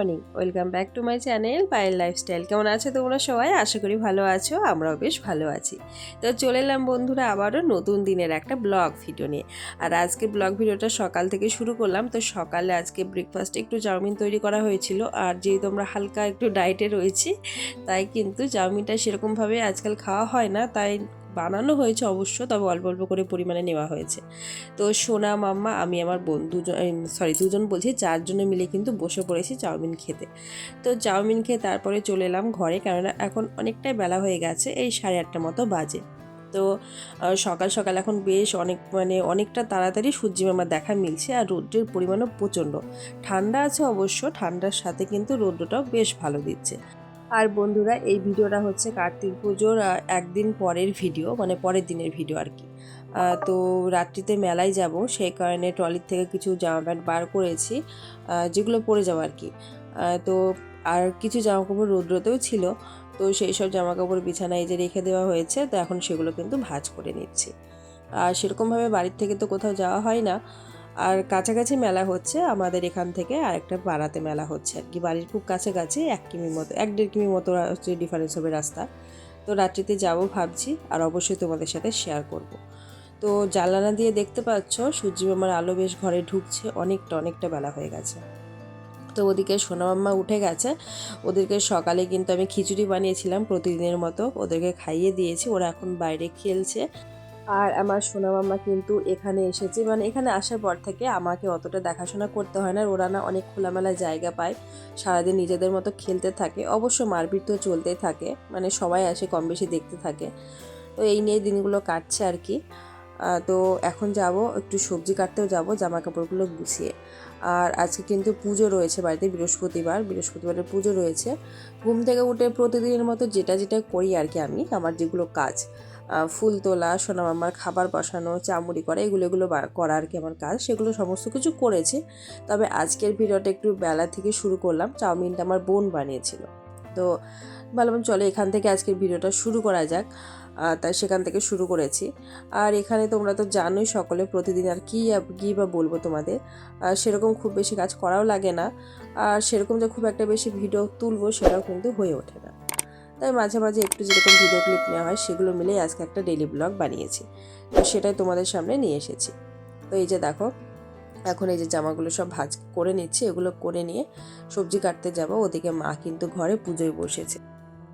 Morning welcome back to my channel Payel lifestyle কেমন আছো তোমরা সবাই? আশা করি ভালো আছো, আমরাও বেশ ভালো আছি। তো চলে এলাম বন্ধুরা আবারও নতুন দিনের একটা ব্লগ ভিডিও নিয়ে। আর আজকে ব্লগ ভিডিওটা সকাল থেকে শুরু করলাম, তো সকালে আজকে ব্রেকফাস্টে একটু চাউমিন তৈরি করা হয়েছিল। আর যেহেতু আমরা হালকা একটু ডায়েটে রয়েছি, তাই কিন্তু চাউমিনটা সেরকমভাবে আজকাল খাওয়া হয় না, তাই বানানো হয়েছে অবশ্য, তবে অল্প অল্প করে পরিমাণে নেওয়া হয়েছে। তো সোনা, মাম্মা, আমি আমার বন্ধু সরি দুজন বলছি, চারজনে মিলে কিন্তু বসে পড়েছি চাউমিন খেতে। তো চাউমিন খেয়ে তারপরে চলে এলাম ঘরে, কেননা এখন অনেকটাই বেলা হয়ে গেছে, এই সাড়ে আটটা মতো বাজে। তো সকাল সকাল এখন বেশ অনেক মানে অনেকটা তাড়াতাড়ি সূর্যি মামার দেখা মিলছে, আর রৌদ্রের পরিমাণও প্রচণ্ড। ঠান্ডা আছে অবশ্য, ঠান্ডার সাথে কিন্তু রৌদ্রটাও বেশ ভালো দিচ্ছে। আর বন্ধুরা, এই ভিডিওটা হচ্ছে কার্তিক পুজোর একদিন পরের ভিডিও মানে পরের দিনের ভিডিও আর কি। তো রাত্রিতে মেলায় যাব, সেই কারণে ট্রলির থেকে কিছু জামা প্যান্ট বার করেছি যেগুলো পরে যাব আর কি। তো আর কিছু জামা কাপড় রৌদ্রতেও ছিল, তো সেই সব জামা কাপড় বিছানায় যে রেখে দেওয়া হয়েছে, তো এখন সেগুলো কিন্তু ভাঁজ করে নিচ্ছি। আর সেরকমভাবে বাড়ির থেকে তো কোথাও যাওয়া হয় না আর কাছাকাছি মেলা হচ্ছে, আমাদের এখান থেকে আর একটা পাড়াতে মেলা হচ্ছে আর কি। বাড়ির খুব কাছাকাছি, এক কিমি মতো, এক দেড় কিমি মতো হচ্ছে ডিফারেন্স হবে রাস্তা। তো রাত্রিতে যাব ভাবছি আর অবশ্যই তোমাদের সাথে শেয়ার করব। তো জানলানা দিয়ে দেখতে পাচ্ছ, সূর্যি মামার আলো বেশ ঘরে ঢুকছে, অনেকটা অনেকটা বেলা হয়ে গেছে। তো ওদিকে সোনামাম্মা উঠে গেছে, ওদেরকে সকালে কিন্তু আমি খিচুড়ি বানিয়েছিলাম প্রতিদিনের মতো, ওদেরকে খাইয়ে দিয়েছি, ওরা এখন বাইরে খেলছে। আর আমার সোনামাম্মা কিন্তু এখানে এসেছে। মানে এখানে আসার পর থেকে আমাকে অতটা দেখাশোনা করতে হয় না ওরা না অনেক খোলামেলা জায়গা পায়। সারাদিন নিজেদের মতো খেলতে থাকে। অবশ্য মারপিট তো চলতেই থাকে। মানে সবাই আসে, কম বেশি দেখতে থাকে। তো এই নিয়ে দিনগুলো কাটছে আর কি। তো এখন যাব, একটু সবজি কাটতেও যাব জামা কাপড়গুলো গুছিয়ে। আর আজকে কিন্তু পুজো রয়েছে বাড়িতে, বৃহস্পতিবার। বৃহস্পতিবারের পুজো রয়েছে। ঘুম থেকে উঠে প্রতিদিনের মতো যেটা যেটা করি আর কি আমি, আমার যেগুলো কাজ। ফুল তোলা, সোনা মামার খাবার বসানো, চামুড়ি করা, এগুলো এগুলো করা আর কি আমার কাজ। সেগুলো সমস্ত কিছু করেছি। তবে আজকের ভিডিওটা একটু বেলা থেকে শুরু করলাম। চাউমিনটা আমার বোন বানিয়েছিল। তো ভাবলাম, চলো এখান থেকে আজকের ভিডিওটা শুরু করা যাক। তাই সেখান থেকে শুরু করেছি। আর এখানে তোমরা তো জানোই সকলে প্রতিদিন আর কী কী বা বলব তোমাদের। আর সেরকম খুব বেশি কাজ করাও লাগে না। আর সেরকম যে খুব একটা বেশি ভিডিও তুলবো সেটাও কিন্তু হয়ে ওঠে না। তাই মাঝে মাঝে একটু যেরকম ভিডিও ক্লিপ নেওয়া হয়, সেগুলো মিলেই আজকে একটা ডেলি ব্লগ বানিয়েছি। তো সেটাই তোমাদের সামনে নিয়ে এসেছি। তো এই যে দেখো, এখন এই যে জামাগুলো সব ভাজ করে নিচ্ছি, এগুলো করে নিয়ে সবজি কাটতে যাব। ওদিকে মা কিন্তু ঘরে পুজোয় বসেছে।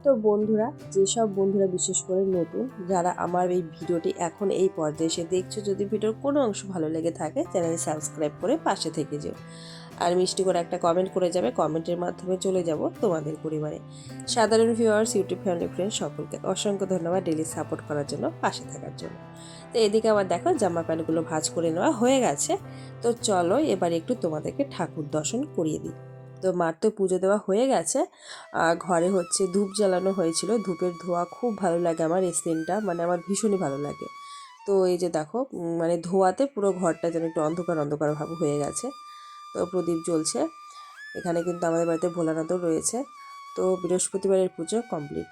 তো বন্ধুরা, যেসব বন্ধুরা বিশেষ করে নতুন, যারা আমার এই ভিডিওটি এখন এই পর্যায়ে এসে দেখছ, যদি ভিডিওর কোনো অংশ ভালো লেগে থাকে চ্যানেল সাবস্ক্রাইব করে পাশে থেকে যেও। আর মিষ্টি করে একটা কমেন্ট করে যাবে কমেন্টের মাধ্যমে চলে যাব তোমাদের পরিবারে। সাধারণ ভিউয়ার্স ইউটিউব ফ্যামিলি ফ্রেন্ড সকলকে অসংখ্য ধন্যবাদ ডেলি সাপোর্ট করার জন্য, পাশে থাকার জন্য। তো এদিকে আবার দেখো, জামা প্যান্টগুলো ভাজ করে নেওয়া হয়ে গেছে। তো চলো এবার একটু তোমাদেরকে ঠাকুর দর্শন করিয়ে দিই। তো মার তো পুজো দেওয়া হয়ে গেছে। আর ঘরে হচ্ছে ধূপ জ্বালানো হয়েছিল। ধূপের ধোয়া খুব ভালো লাগে আমার এই সিনটা মানে আমার ভীষণই ভালো লাগে। তো এই যে দেখো মানে ধোয়াতে পুরো ঘরটা যেন একটু অন্ধকার অন্ধকার ভাব হয়ে গেছে। তো প্রদীপ জ্বলছে। এখানে কিন্তু আমাদের বাড়িতে ভোলানাথও রয়েছে। তো বৃহস্পতিবারের পুজো কমপ্লিট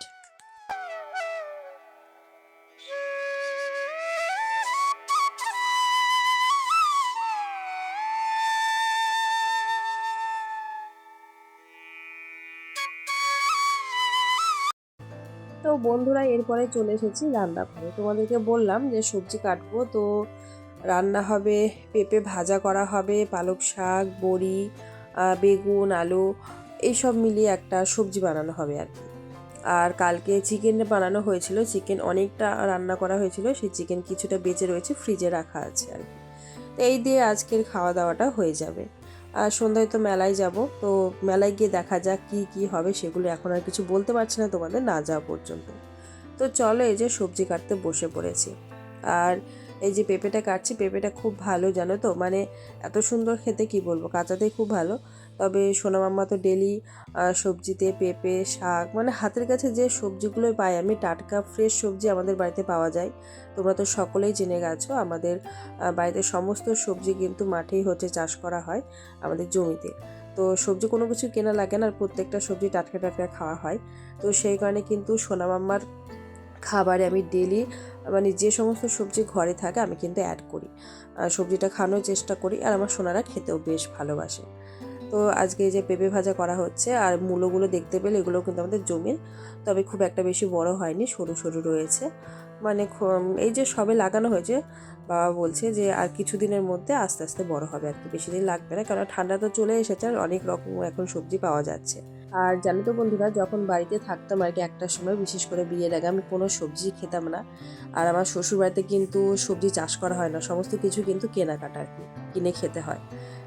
বন্ধুরা এরপরে চলে এসেছি রান্নাঘরে তোমাদেরকে বললাম যে সবজি কাটবো, তো রান্না হবে পেঁপে ভাজা করা হবে, পালক শাক, বড়ি বেগুন, আলু, এইসব মিলিয়ে একটা সবজি বানানো হবে আর কি। আর কালকে চিকেন বানানো হয়েছিল, চিকেন অনেকটা রান্না করা হয়েছিল, সেই চিকেন কিছুটা বেঁচে রয়েছে, ফ্রিজে রাখা আছে আর কি। তো এই দিয়ে আজকের খাওয়া দাওয়াটা হয়ে যাবে। আর সন্ধ্যায় তো মেলায় যাব। তো মেলায় গিয়ে দেখা যাক কি কি হবে সেগুলো এখন আর কিছু বলতে পারছি না, তোমাদের না যাওয়া পর্যন্ত। তো চলো এই যে সবজি কাটতে বসে পড়েছি। আর এই যে পেঁপেটা কাটছি, পেঁপেটা খুব ভালো জানো তো? মানে এত সুন্দর খেতে কি বলব? কাঁচাতেই খুব ভালো। তবে সোনা মাম্মা তো ডেলি সবজিতে পেঁপে, শাক মানে হাতের কাছে যে সবজিগুলো পাই আমি, টাটকা ফ্রেশ সবজি আমাদের বাড়িতে পাওয়া যায়। তোমরা তো সকলেই জেনে গেছো, আমাদের বাড়িতে সমস্ত সবজি কিন্তু মাঠেই হচ্ছে চাষ করা হয়, আমাদের জমিতে। তো সবজি কোনো কিছু কেনা লাগে না, আর প্রত্যেকটা সবজি টাটকা টাটকা খাওয়া হয়। তো সেই কারণে কিন্তু সোনা মাম্মার খাবারে আমি ডেলি মানে যে সমস্ত সবজি ঘরে থাকে আমি কিন্তু অ্যাড করি। সবজিটা খাওয়ানোর চেষ্টা করি, আর আমার সোনারা খেতেও বেশ ভালোবাসে। তো আজকে যে পেঁপে ভাজা করা হচ্ছে আর মূলোগুলো দেখতে পেলে এগুলো কিন্তু আমাদের জমির, তবে খুব একটা বেশি বড় হয়নি, সরু সরু রয়েছে। মানে এই যে সবে লাগানো হয়েছে, বাবা বলছে যে আর কিছু দিনের মধ্যে আস্তে আস্তে বড় হবে আর কি, বেশি দিন লাগবে না কারণ ঠান্ডা তো চলে এসেছে আর অনেক রকম এখন সবজি পাওয়া যাচ্ছে। আর জানো তো বন্ধুরা, যখন বাড়িতে থাকতাম আর কি একটা সময় বিশেষ করে বিয়ের আগে আমি কোনো সবজি খেতাম না। আর আমার শ্বশুর বাড়িতে কিন্তু সবজি চাষ করা হয় না, সমস্ত কিছু কিন্তু কেনাকাটা আর কি, কিনে খেতে হয়।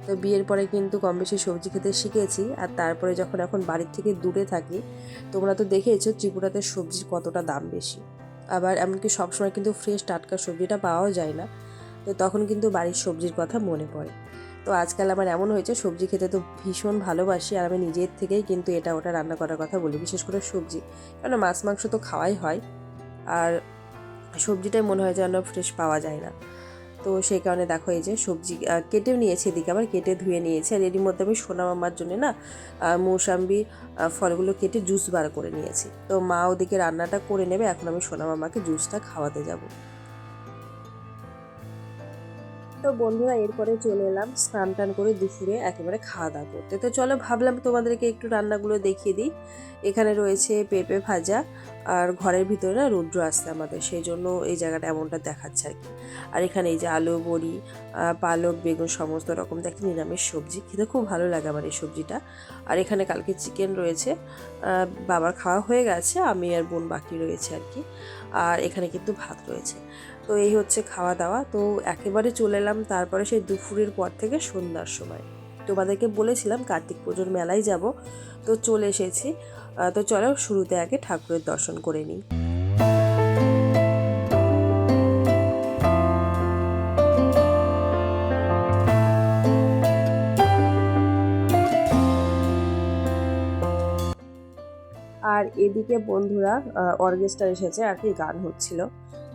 তো বিয়ের পরে কিন্তু কম বেশি সবজি খেতে শিখেছি আর তারপরে যখন এখন বাড়ির থেকে দূরে থাকি, তোমরা তো দেখেইছো ত্রিপুরাতে সবজির কতটা দাম বেশি। আবার এমনকি সবসময় কিন্তু ফ্রেশ টাটকা সবজিটা পাওয়াও যায় না। তো তখন কিন্তু বাড়ির সবজির কথা মনে পড়ে। তো আজকাল আমার এমন হয়েছে, সবজি খেতে তো ভীষণ ভালোবাসি আর আমি নিজের থেকেই কিন্তু এটা ওটা রান্না করার কথা বলি, বিশেষ করে সবজি। কারণ মাছ, মাংস তো খাওয়াই হয় আর সবজিটাই মনে হয় যেন ফ্রেশ পাওয়া যায় না। তো সেই কারণে দেখো এই যে সবজি কেটেও নিয়েছি এদিকে আবার, কেটে ধুয়ে নিয়েছে আর এরই মধ্যে আমি সোনা মামার জন্য না মৌসাম্বি ফলগুলো কেটে জুস বার করে নিয়েছি। তো মা ওদিকে রান্নাটা করে নেবে, এখন আমি সোনা মামাকে জুসটা খাওয়াতে যাব। তো বন্ধুরা, এরপরে চলে এলাম স্নান টান করে দুপুরে একেবারে খাওয়া দাওয়া করতে। তো চলো ভাবলাম তোমাদেরকে একটু রান্নাগুলো দেখিয়ে দিই। এখানে রয়েছে পেঁপে ভাজা আর ঘরের ভিতরে না রৌদ্র আসছে আমাদের, সেই জন্য এই জায়গাটা এমনটা দেখাচ্ছে আর কি। আর এখানে এই যে আলু, বড়ি পালক, বেগুন সমস্ত রকম দেখে নিরামিষ সবজি, খেতে খুব ভালো লাগে আমার এই সবজিটা। আর এখানে কালকে চিকেন রয়েছে বাবার খাওয়া হয়ে গেছে, আমি আর বোন বাকি রয়েছে আর কি। আর এখানে কিন্তু ভাত রয়েছে। তো এই হচ্ছে খাওয়া দাওয়া। তো একেবারে চলে এলাম তারপরে সেই দুপুরের পর থেকে সন্ধ্যার সময়। তোমাদেরকে বলেছিলাম কার্তিক পুজোর মেলায় যাব, তো চলে এসেছি। তো চলো শুরুতে আগে ঠাকুরের দর্শন করে নিই। আর এদিকে বন্ধুরা অর্কেস্ট্রা এসেছে, আর কি গান হচ্ছিল।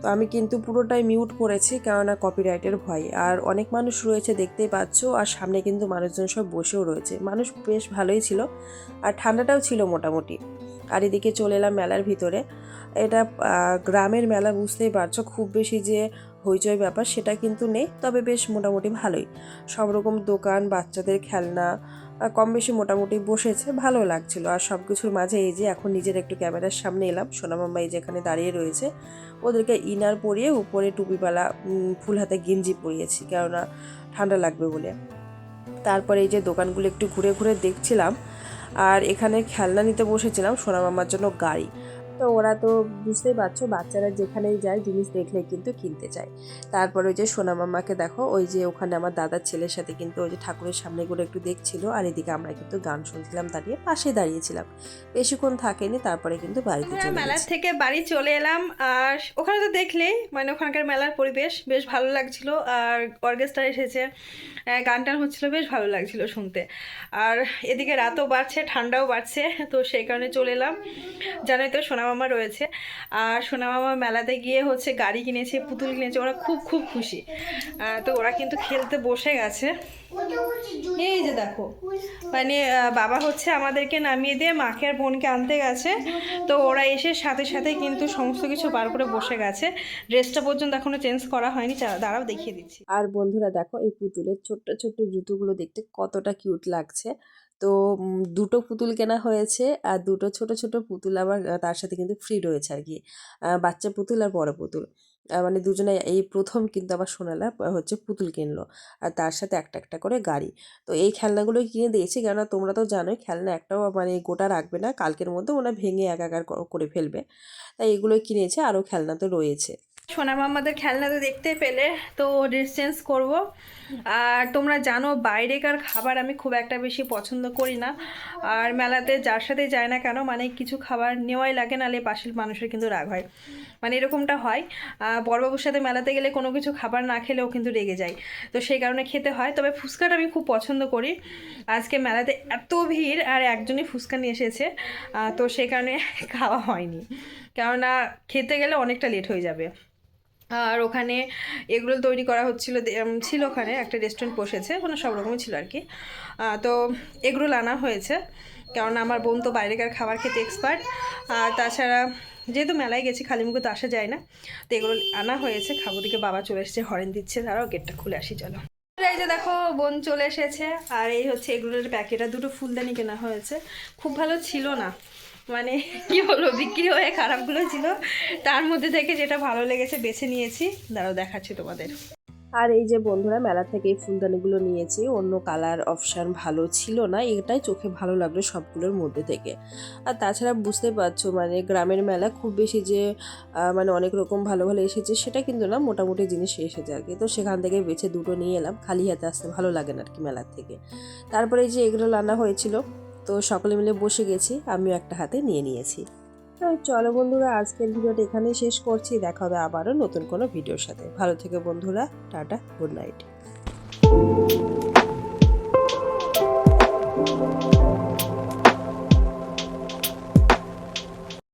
তো আমি কিন্তু পুরোটাই মিউট করেছি কেননা কপিরাইটের ভয়। আর অনেক মানুষ রয়েছে, দেখতেই পাচ্ছ, আর সামনে কিন্তু মানুষজন সব বসেও রয়েছে। মানুষ বেশ ভালোই ছিল, আর ঠান্ডাটাও ছিল মোটামুটি। আর এদিকে চলে এলাম মেলার ভিতরে। এটা গ্রামের মেলা, বুঝতেই পারছ। খুব বেশি যে হইচই ব্যাপার সেটা কিন্তু নেই তবে বেশ মোটামুটি ভালোই। সব রকম দোকান বাচ্চাদের খেলনা কম বেশি মোটামুটি বসেছে ভালো লাগছিল। আর সব কিছুর মাঝে এই যে এখন নিজের একটু ক্যামেরার সামনে এলাম সোনামাম্মা এই যেখানে দাঁড়িয়ে রয়েছে ওদেরকে ইনার পরিয়ে উপরে উম, ফুল হাতে গেঞ্জি পরিয়েছি কেননা ঠান্ডা লাগবে বলে। তারপরে এই যে দোকানগুলো একটু ঘুরে ঘুরে দেখছিলাম আর এখানে খেলনা নিতে বসেছিলাম সোনামাম্মার জন্য গাড়ি। তো ওরা তো বুঝতেই পারছ বাচ্চারা যেখানেই যায় জিনিস দেখলে কিন্তু কিনতে চায়। তারপরে ওই যে সোনামাম্মাকে দেখো ওই যে ওখানে আমার দাদার ছেলের সাথে কিন্তু ওই যে ঠাকুরের সামনে করে একটু দেখছিল আর এদিকে আমরা কিন্তু গান শুনছিলাম দাঁড়িয়ে পাশে দাঁড়িয়েছিলাম। বেশিক্ষণ থাকেনি তারপরে কিন্তু বাড়িতে আমরা মেলার থেকে বাড়ি চলে এলাম আর ওখানে তো দেখলেই মানে ওখানকার মেলার পরিবেশ বেশ ভালো লাগছিল আর অর্কেস্ট্রা এসেছে গান টান হচ্ছিল বেশ ভালো লাগছিল শুনতে। আর এদিকে রাতও বাড়ছে ঠান্ডাও বাড়ছে তো সেই কারণে চলে এলাম। জানোই তো সোনামামা রয়েছে। আর সোনামামা মেলাতে গিয়ে হচ্ছে গাড়ি কিনেছে, পুতুল কিনেছে, ওরা খুব খুব খুশি। তো ওরা কিন্তু খেলতে বসে গেছে। এই যে দেখো মানে বাবা হচ্ছে আমাদেরকে নামিয়ে দিয়ে মাকে আর বোনকে আনতে গেছে। তো ওরা এসে সাথে সাথে কিন্তু সমস্ত কিছু বার করে বসে গেছে। ড্রেসটা পর্যন্ত এখনও চেঞ্জ করা হয়নি দাঁড়াও দেখিয়ে দিচ্ছি। আর বন্ধুরা দেখো, এই পুতুলের ছোট্ট ছোট্ট জুতোগুলো দেখতে কতটা কিউট লাগছে। তো দুটো পুতুল কেনা হয়েছে আর দুটো ছোট ছোট পুতুল আবার তার সাথে কিন্তু ফ্রি রয়েছে আর কি। বাচ্চা পুতুল আর বড় পুতুল। মানে দুজনে এই প্রথম কিন্তু আবার সোনালা হচ্ছে পুতুল কিনলো। আর তার সাথে একটা একটা করে গাড়ি। তো এই খেলনাগুলো কিনে দিয়েছি, কেননা তোমরা তো জানোই খেলনা একটাও মানে গোটা রাখবে না, কালকের মধ্যে ওরা ভেঙে একাকার করে ফেলবে। তাই এগুলো কিনেছে, আরও খেলনা তো রয়েছে। সোনা মামাদের খেলনা তো দেখতে পেলে, তো ড্রেস চেঞ্জ করব। আর তোমরা জানো, বাইরেকার খাবার আমি খুব একটা বেশি পছন্দ করি না। আর মেলাতে যার সাথে যায় না কেন মানে কিছু খাবার নেওয়াই লাগে, নালে পাশের মানুষের কিন্তু রাগ হয়। মানে এরকমটা হয়। বড়বাবুর সাথে মেলাতে গেলে কোনো কিছু খাবার না খেলেও কিন্তু রেগে যায়। তো সেই কারণে খেতে হয়। তবে ফুচকাটা আমি খুব পছন্দ করি। আজকে মেলাতে এত ভিড়, আর একজনই ফুচকা নিয়ে এসেছে। তো সেই কারণে খাওয়া হয়নি। কেননা খেতে গেলে অনেকটা লেট হয়ে যাবে। আর ওখানে এগরোল তৈরি করা হচ্ছিল ছিল ওখানে, একটা রেস্টুরেন্ট বসেছে, ওখানে সব রকমই ছিল আর কি। তো এগরোল আনা হয়েছে কারণ আমার বোন তো বাইরেকার খাবার খেতে এক্সপার্ট আর তাছাড়া যেহেতু মেলায় গেছি খালি মুখে তো আসা যায় না, তো এগুলো আনা হয়েছে, খাব দিকে বাবা চলে এসেছে, হরেন দিচ্ছে তারাও গেটটা খুলে আসি, চলো। এই যে দেখো, বোন চলে এসেছে, আর এই হচ্ছে এগুলোর প্যাকেট, আর দুটো ফুলদানি কেনা হয়েছে, খুব ভালো ছিল না। মানে কি বলব, বিক্রি হয়ে খারাপগুলো ছিল। তার মধ্যে থেকে যেটা ভালো লেগেছে বেছে নিয়েছি। দাঁড়াও, দেখাচ্ছি তোমাদের। আর এই যে বন্ধুরা, মেলা থেকে এই ফুলদানিগুলো নিয়েছি। অন্য কালার অপশান ভালো ছিল না, এটাই চোখে ভালো লাগল সবগুলোর মধ্যে থেকে। আর তাছাড়া বুঝতে পারছ মানে গ্রামের মেলা খুব বেশি যে মানে অনেক রকম ভালো ভালো এসেছে, সেটা কিন্তু না, মোটামুটি জিনিস এসেছে আর কি। তো সেখান থেকে বেছে দুটো নিয়ে এলাম। খালি হাতে আসতে ভালো লাগে না আর কি মেলার থেকে। তারপরে এই যে এগুলো রান্না হয়েছিল তো সকলে মিলে বসে গেছি, আমিও একটা হাতে নিয়ে নিয়েছি। চলো বন্ধুরা, আজকের ভিডিওটা এখানেই শেষ করছি। দেখা হবে আবারও নতুন কোনো ভিডিওর সাথে। ভালো থেকে বন্ধুরা, টাটা, গুড নাইট।